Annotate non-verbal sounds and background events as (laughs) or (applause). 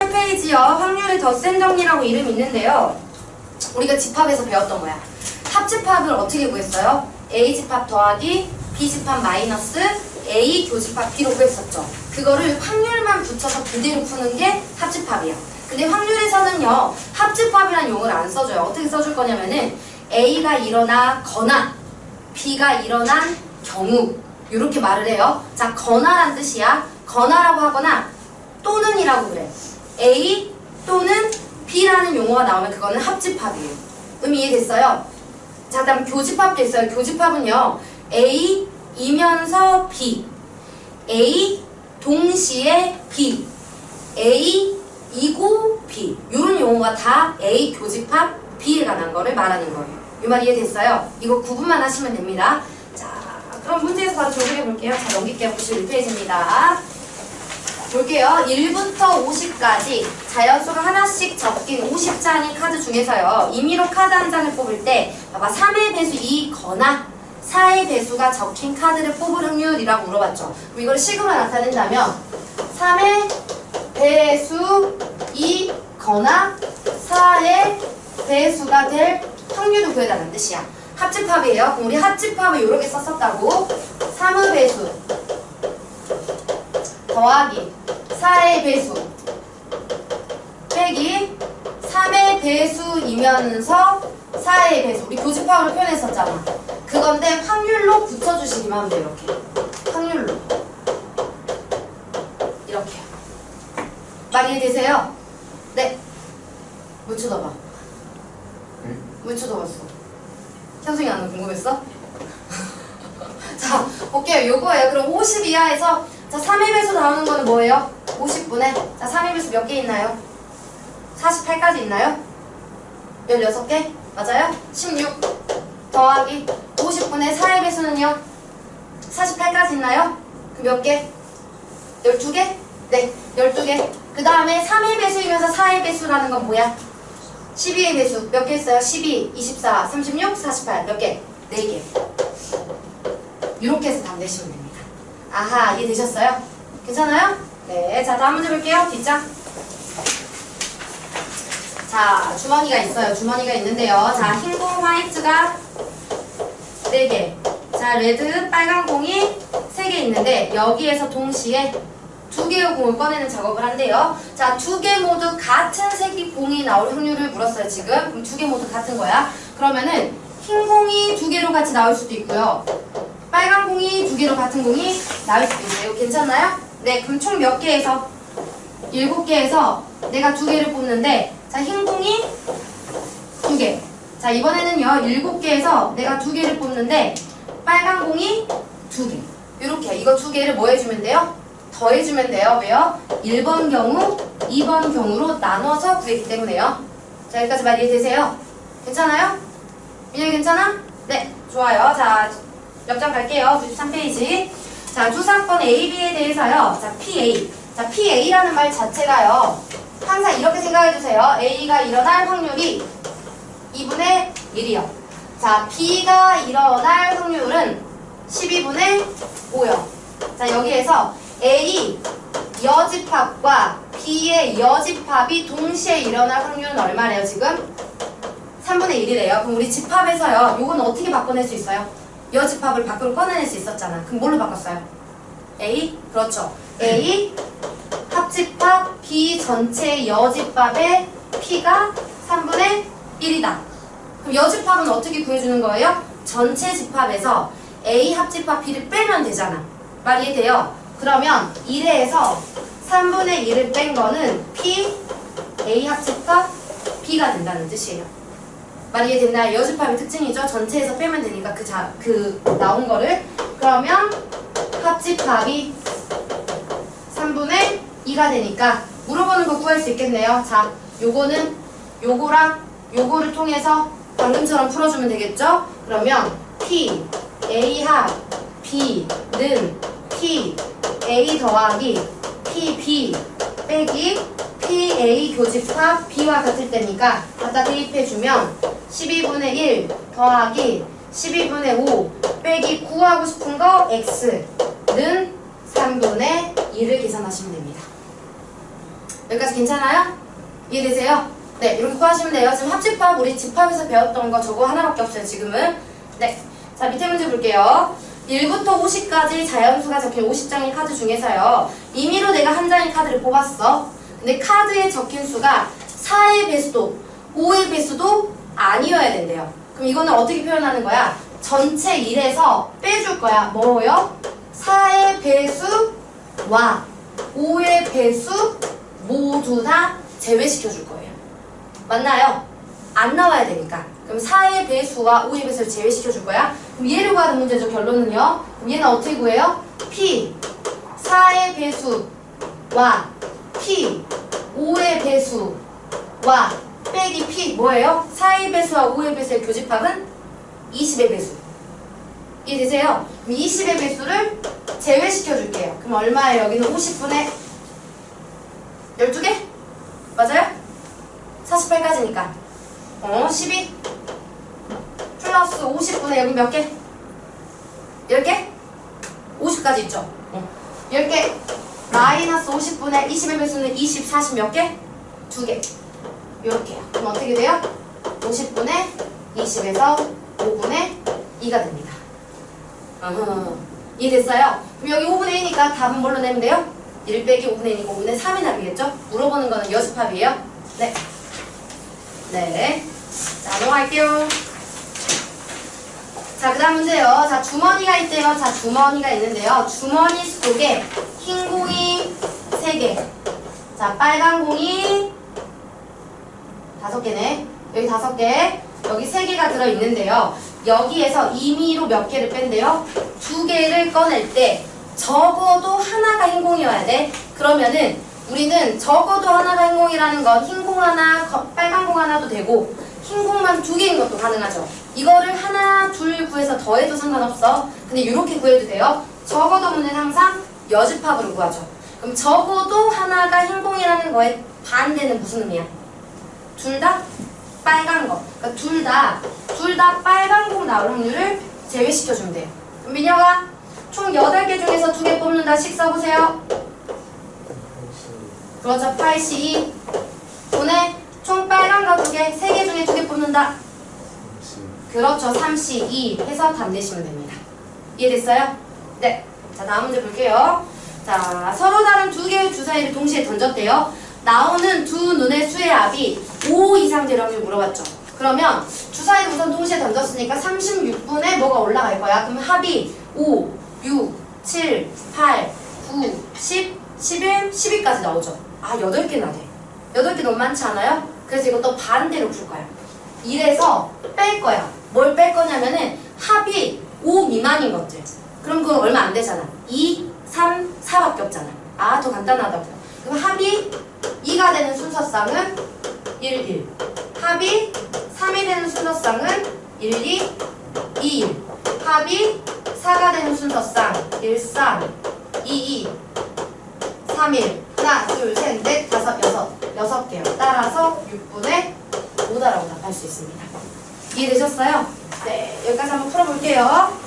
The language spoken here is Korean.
페이지요 확률의 덧셈 정리라고 이름이 있는데요. 우리가 집합에서 배웠던 거야. 합집합을 어떻게 구했어요? A 집합 더하기 B 집합 마이너스 A 교집합 B로 구했었죠. 그거를 확률만 붙여서 그대로 푸는 게 합집합이야. 근데 확률에서는요, 합집합이라는 용어를 안 써줘요. 어떻게 써줄 거냐면은 A가 일어나거나 B가 일어난 경우 이렇게 말을 해요. 자, 거나란 뜻이야. 거나라고 하거나 또는이라고 그래. A 또는 B라는 용어가 나오면 그거는 합집합이에요. 의미 이해됐어요? 자, 다음 교집합도 있어요. 교집합은요. A 이면서 B. A 동시에 B. A 이고 B. 이런 용어가 다 A 교집합 B에 관한 거를 말하는 거예요. 이 말 이해됐어요? 이거 구분만 하시면 됩니다. 자, 그럼 문제에서 바로 조정해 볼게요. 자, 넘길게요. 91페이지입니다. 볼게요. 1부터 50까지 자연수가 하나씩 적힌 50장의 카드 중에서요. 임의로 카드 한 장을 뽑을 때 봐봐 3의 배수 2거나 4의 배수가 적힌 카드를 뽑을 확률이라고 물어봤죠. 그럼 이걸 식으로 나타낸다면 3의 배수 2거나 4의 배수가 될 확률을 구해달라는 뜻이야. 합집합이에요. 우리 합집합을 이렇게 썼었다고 3의 배수 더하기 4의 배수 빼기 3의 배수이면서 4의 배수 우리 교집합으로 표현했었잖아 그건데 확률로 붙여주시기만 하면 돼 이렇게 확률로 이렇게 말 이해되세요? 네. 못 쳐다봐 왜 쳐다봤어? 현승이 안 궁금했어? (laughs) 자, 볼게요. 요거예요. 그럼 50 이하에서 자, 3의 배수 나오는 거는 뭐예요? 50분에 자, 3의 배수 몇 개 있나요? 48까지 있나요? 16개? 맞아요? 16 더하기 50분의 4의 배수는요? 48까지 있나요? 그 몇 개? 12개? 네, 12개. 그 다음에 3의 배수이면서 4의 배수라는 건 뭐야? 12의 배수 몇 개 있어요? 12, 24, 36, 48 몇 개? 4개. 이렇게 해서 답 내시면 됩니다. 아하, 이해되셨어요? 괜찮아요? 네, 자 다음 문제 볼게요. 뒷장. 자, 주머니가 있어요. 주머니가 있는데요. 자, 흰 공 화이트가 4개. 자, 레드 빨간 공이 3개 있는데 여기에서 동시에 두 개의 공을 꺼내는 작업을 한대요. 자, 두 개 모두 같은 색이 공이 나올 확률을 물었어요, 지금. 그럼 두 개 모두 같은 거야. 그러면은 흰 공이 두 개로 같이 나올 수도 있고요. 빨간 공이 두 개로 같은 공이 나올 수도 있어요. 괜찮나요? 네, 그럼 총 몇 개에서? 일곱 개에서 내가 두 개를 뽑는데, 자, 흰 공이 두 개. 자, 이번에는요, 일곱 개에서 내가 두 개를 뽑는데, 빨간 공이 두 개. 이렇게, 이거 두 개를 뭐 해주면 돼요? 더해주면 돼요. 왜요? 1번 경우, 2번 경우로 나눠서 구했기 때문에요. 자, 여기까지 말 이해되세요? 괜찮아요? 민영이 괜찮아? 네, 좋아요. 자, 옆장 갈게요. 93페이지. 자, 주사건 AB에 대해서요. 자, PA. 자, PA라는 말 자체가요. 항상 이렇게 생각해주세요. A가 일어날 확률이 2분의 1이요. 자, B가 일어날 확률은 12분의 5요. 자, 여기에서 A 여집합과 B의 여집합이 동시에 일어날 확률은 얼마래요, 지금? 3분의 1이래요. 그럼 우리 집합에서요. 요건 어떻게 바꿔낼 수 있어요? 여집합을 밖으로 꺼내낼 수 있었잖아. 그럼 뭘로 바꿨어요? A? 그렇죠. A 합집합 B 전체 여집합의 P가 3분의 1이다. 그럼 여집합은 어떻게 구해주는 거예요? 전체 집합에서 A 합집합 B를 빼면 되잖아. 말 이해돼요? 그러면 1회에서 3분의 1을 뺀 거는 P A 합집합 B가 된다는 뜻이에요. 말 이해됐나요? 여집합의 특징이죠. 전체에서 빼면 되니까 그, 자, 그 나온 거를 그러면 합집합이 3분의 2가 되니까 물어보는 거 구할 수 있겠네요. 자, 요거는 요거랑 요거를 통해서 방금처럼 풀어주면 되겠죠? 그러면 P A 합 B는 P A 더하기 P B 빼기 P A 교집합 B와 같을 때니까 갖다 대입해주면 12분의 1 더하기 12분의 5 빼기 구하고 싶은 거 x는 3분의 2를 계산하시면 됩니다. 여기까지 괜찮아요? 이해되세요? 네, 이렇게 구하시면 돼요. 지금 합집합, 우리 집합에서 배웠던 거 저거 하나밖에 없어요, 지금은. 네. 자, 밑에 문제 볼게요. 1부터 50까지 자연수가 적힌 50장의 카드 중에서요. 임의로 내가 한 장의 카드를 뽑았어. 근데 카드에 적힌 수가 4의 배수도, 5의 배수도 아니어야 된대요. 그럼 이거는 어떻게 표현하는 거야? 전체 1에서 빼줄 거야. 뭐요? 4의 배수 와 5의 배수 모두 다 제외시켜 줄 거예요. 맞나요? 안 나와야 되니까. 그럼 4의 배수와 5의 배수를 제외시켜 줄 거야. 그럼 얘를 구하는 문제죠. 결론은요. 그럼 얘는 어떻게 구해요? P 4의 배수와 P 5의 배수와 빼기 P 뭐예요? 4의 배수와 5의 배수의 교집합은 20의 배수. 이해되세요? 그럼 20의 배수를 제외시켜 줄게요. 그럼 얼마예요? 여기는 50분의 12개? 맞아요? 48까지니까. 어, 12 플러스 50분의 여기 몇 개? 10개? 50까지 있죠? 어. 10개 마이너스 50분의 20의 배수는 20, 40 몇 개? 2개. 이렇게요. 그럼 어떻게 돼요? 50분의 20에서 5분의 2가 됩니다. 어허. 이해됐어요? 그럼 여기 5분의 2니까 답은 뭘로 내면 돼요? 1 빼기 5분의 2니까 5분의 3이 나겠죠? 물어보는 거는 여습합이에요. 네. 네. 자, 넘어갈게요. 자, 그 다음 문제요. 자, 주머니가 있대요. 자, 주머니가 있는데요. 주머니 속에 흰 공이 3개. 자, 빨간 공이 5개네. 여기 5개. 여기 3개가 들어있는데요. 여기에서 임의로 몇 개를 뺀대요? 두 개를 꺼낼 때 적어도 하나가 흰 공이어야 돼. 그러면은 우리는 적어도 하나가 흰 공이라는 건 흰 공 하나, 거- 빨간 공 하나도 되고 흰 공만 두 개인 것도 가능하죠. 이거를 하나, 둘 구해서 더해도 상관없어. 근데 이렇게 구해도 돼요. 적어도 문제는 항상 여집합으로 구하죠. 그럼 적어도 하나가 흰 공이라는 거에 반대는 무슨 의미야? 둘 다 빨간 거. 그러니까 둘 다, 둘 다 빨간 공 나올 확률을 제외시켜주면 돼요. 그럼 민혁아, 총 8개 중에서 2개 뽑는다. 식 써보세요. 그렇죠. 82. 분의 거 2개, 3개 중에 2개 뽑는다. 그렇죠. 32 해서 답 내시면 됩니다. 이해됐어요? 네. 자, 다음 문제 볼게요. 자, 서로 다른 두 개의 주사위를 동시에 던졌대요. 나오는 두 눈의 수의 합이 5 이상 될 확률 물어봤죠. 그러면 주사위를 우선 동시에 던졌으니까 36분에 뭐가 올라갈 거야? 그럼 합이 5, 6, 7, 8, 9, 10, 11, 12까지 나오죠. 아, 8개나 돼. 8개 너무 많지 않아요? 그래서 이것도 반대로 풀 거야. 이래서 뺄 거야. 뭘 뺄 거냐면은 합이 5 미만인 것들. 그럼 그건 얼마 안 되잖아. 2, 3, 4밖에 없잖아. 아, 더 간단하다고. 그럼 합이 2가 되는 순서쌍은 1, 1. 합이 3이 되는 순서쌍은 1, 2, 2, 1. 합이 4가 되는 순서쌍 1, 3, 2, 2, 3, 1. 하나, 둘, 셋, 넷, 다섯, 여섯. 여섯 개요. 따라서 6분의 5다라고 답할 수 있습니다. 이해되셨어요? 네, 여기까지 한번 풀어볼게요.